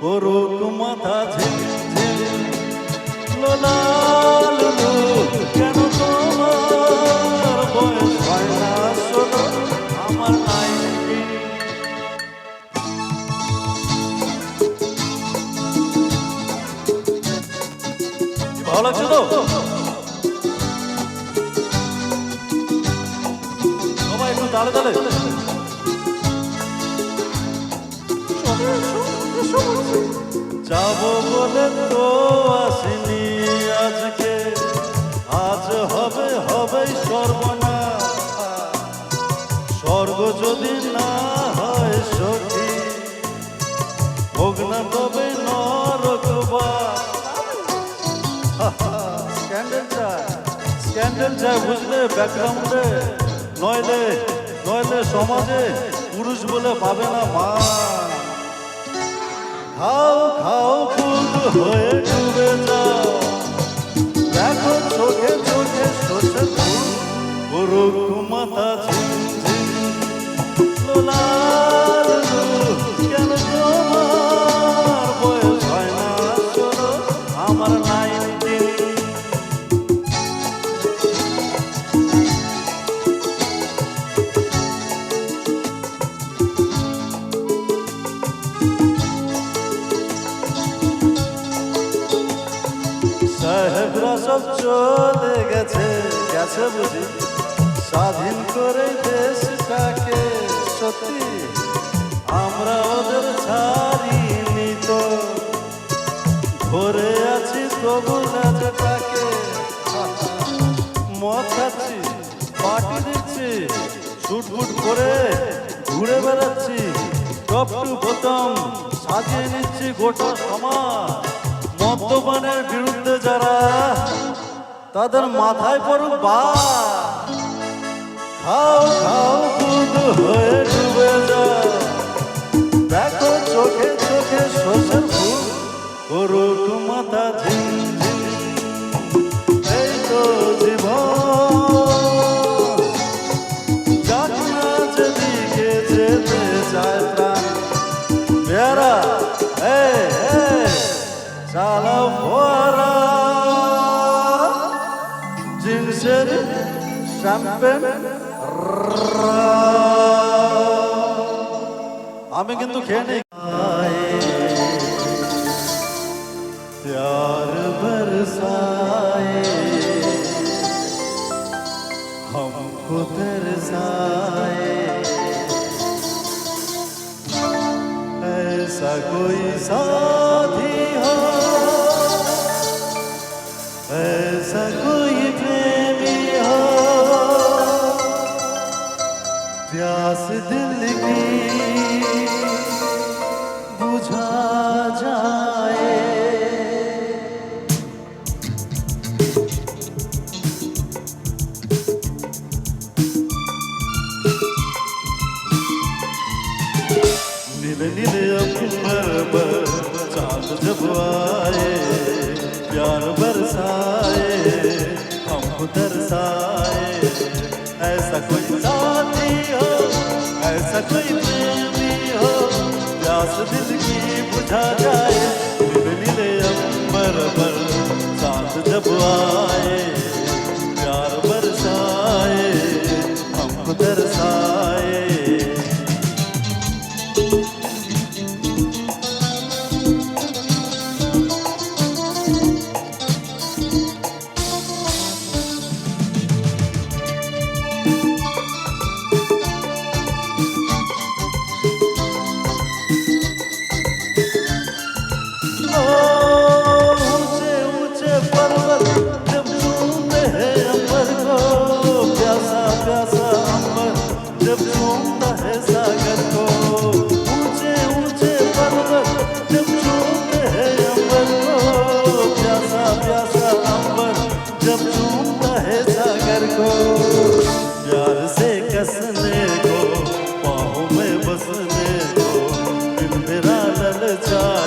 করুক মাথা বয়স হয় না? ষোলো? আমার সবাই একটু তালে তালে। যাব বলে তো আসিনি আজকে। আজ হবে, হবেই সর্বনা স্বর্গ যদি না হয় সখী হোক না তবে নরকবা স্ক্যান্ডেল চায় স্ক্যান্ডেল চায় বুঝলে ব্যাকগ্রাউন্ডে। নইলে নইলে সমাজে পুরুষ বলে পাবে না মা। খাও খাও ফুল হয়ে ডুবে যাও। দেখো চোখে চোখে সর্ষে ফুল করুক গেছে বুঝি স্বাধীন করে দেশটাকে সত্যি আমরা ওদের ছাড়িনি তো। ধরে আছি তবু নাচটাকে মদ খাচ্ছি, পার্টি দিচ্ছি শুটবুট করে ঘুরে বেড়াচ্ছি। টপ টু বোতাম সাজিয়ে নিচ্ছি গোটা সমাজ। মদ্যপানের বিরুদ্ধে যারা তাদের মাথায় পড়ুক বা। খাও খাও, দুধ হয়ে ডুবে যাও দেখো চোখে চোখে শোষণ করুক মাথা ঝিমঝিম শ্যাম্পেন আমি কিন্তু খেয়ে নেই प्यार बरसाए हमको तरसाए ऐसा कोई साथी नीले अंबर पर चाँद जब आए, प्यार बरसाए हमको तरसाए ऐसा कोई साथी हो, ऐसा कोई प्रेमी हो, प्यास दिल की बुझा जाए। मेरा ललचाए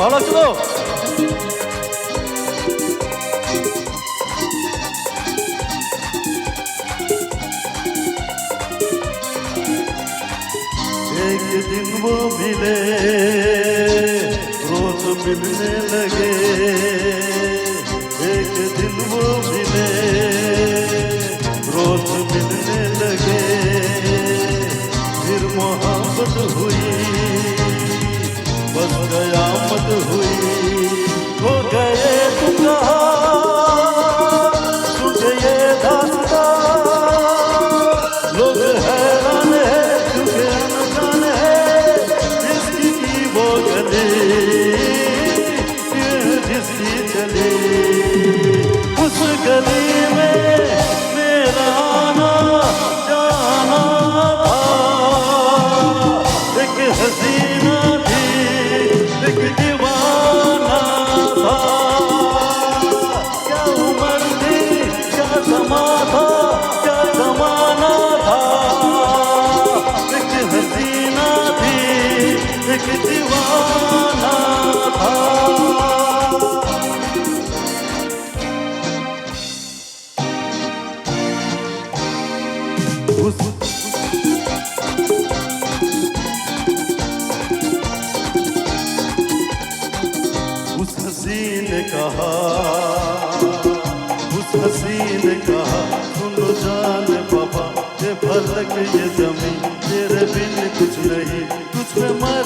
ভালো আছো তো दिन वो मिले रोज मिलने लगे एक दिन वो उस कहा, उस हसीन कहा, सुनो जान ये ज़मीन, तेरे बिन कुछ नहीं कुछ में मैं